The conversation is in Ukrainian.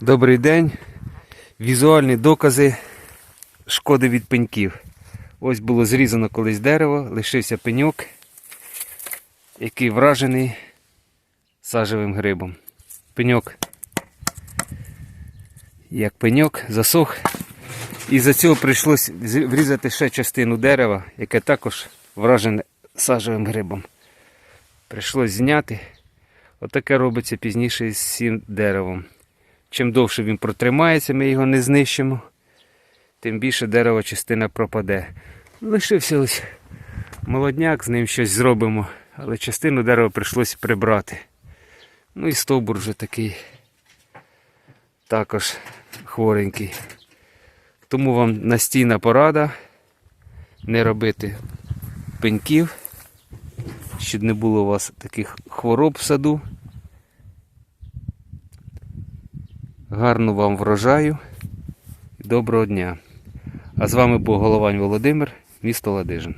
Добрий день. Візуальні докази шкоди від пеньків. Ось було зрізано колись дерево, лишився пеньок, який вражений сажевим грибом. Пеньок, як пеньок, засох. І за цього прийшлось врізати ще частину дерева, яке також вражене сажевим грибом. Прийшлось зняти. Отаке робиться пізніше з цим деревом. Чим довше він протримається, ми його не знищимо, тим більше дерева частина пропаде. Лишився ось молодняк, з ним щось зробимо, але частину дерева прийшлося прибрати. Ну і стовбур вже такий також хворенький. Тому вам настійна порада не робити пеньків, щоб не було у вас таких хвороб в саду. Гарну вам врожаю і доброго дня. А з вами був Головань Володимир, місто Ладижин.